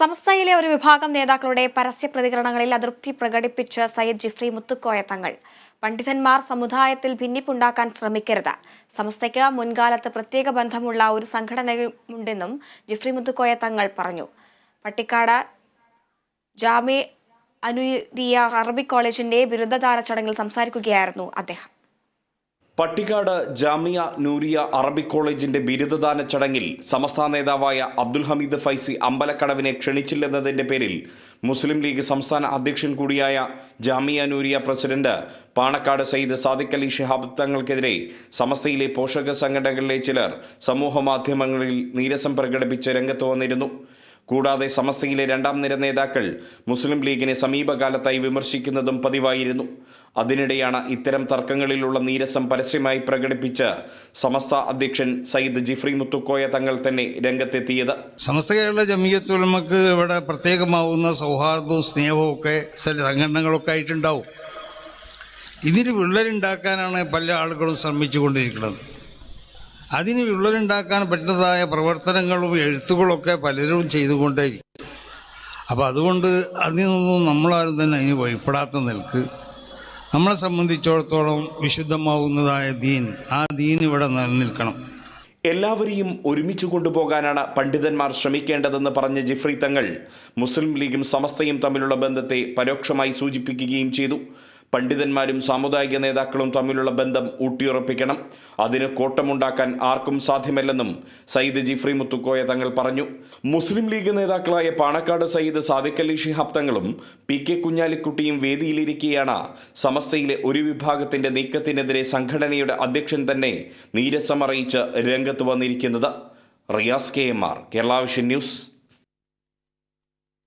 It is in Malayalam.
സമസ്തയിലെ ഒരു വിഭാഗം നേതാക്കളുടെ പരസ്യ പ്രതികരണങ്ങളിൽ അതൃപ്തി പ്രകടിപ്പിച്ച് സയ്യിദ് ജിഫ്രി മുത്തുക്കോയ തങ്ങൾ. പണ്ഡിതന്മാർ സമുദായത്തിൽ ഭിന്നിപ്പുണ്ടാക്കാൻ ശ്രമിക്കരുത്. സമസ്തയ്ക്ക് മുൻകാലത്ത് പ്രത്യേക ബന്ധമുള്ള ഒരു സംഘടനയുമുണ്ടെന്നും ജിഫ്രി മുത്തുക്കോയ തങ്ങൾ പറഞ്ഞു. പട്ടിക്കാട് ജാമി അനുരിയ അറബിക് കോളേജിന്റെ ബിരുദദാന ചടങ്ങിൽ സംസാരിക്കുകയായിരുന്നു അദ്ദേഹം. പട്ടിക്കാട് ജാമിയ നൂരിയ അറബിക് കോളേജിന്റെ ബിരുദദാന ചടങ്ങിൽ സമസ്ത നേതാവായ അബ്ദുൽ ഹമീദ് ഫൈസി അമ്പലക്കടവിനെ ക്ഷണിച്ചില്ലെന്നതിന്റെ പേരിൽ മുസ്ലിം ലീഗ് സംസ്ഥാന അധ്യക്ഷൻ കൂടിയായ ജാമിയ നൂരിയ പ്രസിഡന്റ് പാണക്കാട് സയ്യിദ് സാദിഖ് അലി ഷിഹാബ് തങ്ങൾക്കെതിരെ സമസ്തയിലെ പോഷക സംഘടനകളിലെ ചിലർ സമൂഹ മാധ്യമങ്ങളിൽ നീരസം പ്രകടിപ്പിച്ച് രംഗത്ത് വന്നിരുന്നു. കൂടാതെ സമസ്തയിലെ രണ്ടാം നിര നേതാക്കൾ മുസ്ലിം ലീഗിനെ സമീപകാലത്തായി വിമർശിക്കുന്നതും പതിവായിരുന്നു. അതിനിടെയാണ് ഇത്തരം തർക്കങ്ങളിലുള്ള നീരസം പരസ്യമായി പ്രകടിപ്പിച്ച് സമസ്ത അധ്യക്ഷൻ സയ്യിദ് ജിഫ്രി മുത്തുക്കോയ തങ്ങൾ തന്നെ രംഗത്തെത്തിയത്. സമസ്ത കേരള ജമിയത്തുലമക്ക് ഇവിടെ പ്രത്യേകമാവുന്ന സൗഹാർദ്ദവും സ്നേഹവും ഒക്കെ സംഘടനകളൊക്കെ ആയിട്ടുണ്ടാവും. ഇതിന് വിള്ളലുണ്ടാക്കാനാണ് പല ആളുകളും ശ്രമിച്ചുകൊണ്ടിരിക്കുന്നത്. അതിന് വിള്ളലുണ്ടാക്കാൻ പറ്റുന്നതായ പ്രവർത്തനങ്ങളും എഴുത്തുകളൊക്കെ പലരും ചെയ്തുകൊണ്ടേയിരിക്കും. അപ്പോൾ അതുകൊണ്ട് അതിൽ നിന്നും നമ്മളാരും തന്നെ അതിന് വഴിപ്പെടാത്ത നിൽക്ക്. നമ്മളെ സംബന്ധിച്ചിടത്തോളം വിശുദ്ധമാവുന്നതായ ദീൻ ആ ദീൻ ഇവിടെ നിലനിൽക്കണം. എല്ലാവരെയും ഒരുമിച്ച് കൊണ്ടുപോകാനാണ് പണ്ഡിതന്മാർ ശ്രമിക്കേണ്ടതെന്ന് പറഞ്ഞ ജിഫ്രി തങ്ങൾ മുസ്ലിം ലീഗും സമസ്തയും തമ്മിലുള്ള ബന്ധത്തെ പരോക്ഷമായി സൂചിപ്പിക്കുകയും ചെയ്തു. പണ്ഡിതന്മാരും സാമുദായിക നേതാക്കളും തമ്മിലുള്ള ബന്ധം ഊട്ടിയുറപ്പിക്കണം. അതിന് കോട്ടമുണ്ടാക്കാൻ ആർക്കും സാധ്യമല്ലെന്നും സയ്യിദ് ജിഫ്രി മുത്തുക്കോയ തങ്ങൾ പറഞ്ഞു. മുസ്ലിം ലീഗ് നേതാക്കളായ പാണക്കാട് സയ്യിദ് സാദിഖ് അലി ഷിഹാബ് തങ്ങളും പി കെ കുഞ്ഞാലിക്കുട്ടിയും വേദിയിലിരിക്കെയാണ്. സമസ്തയിലെ ഒരു വിഭാഗത്തിന്റെ നീക്കത്തിനെതിരെ സംഘടനയുടെ അധ്യക്ഷൻ തന്നെ നീരസം അറിയിച്ച് രംഗത്ത് വന്നിരിക്കുന്നത്. Riyas K M R Kerala news.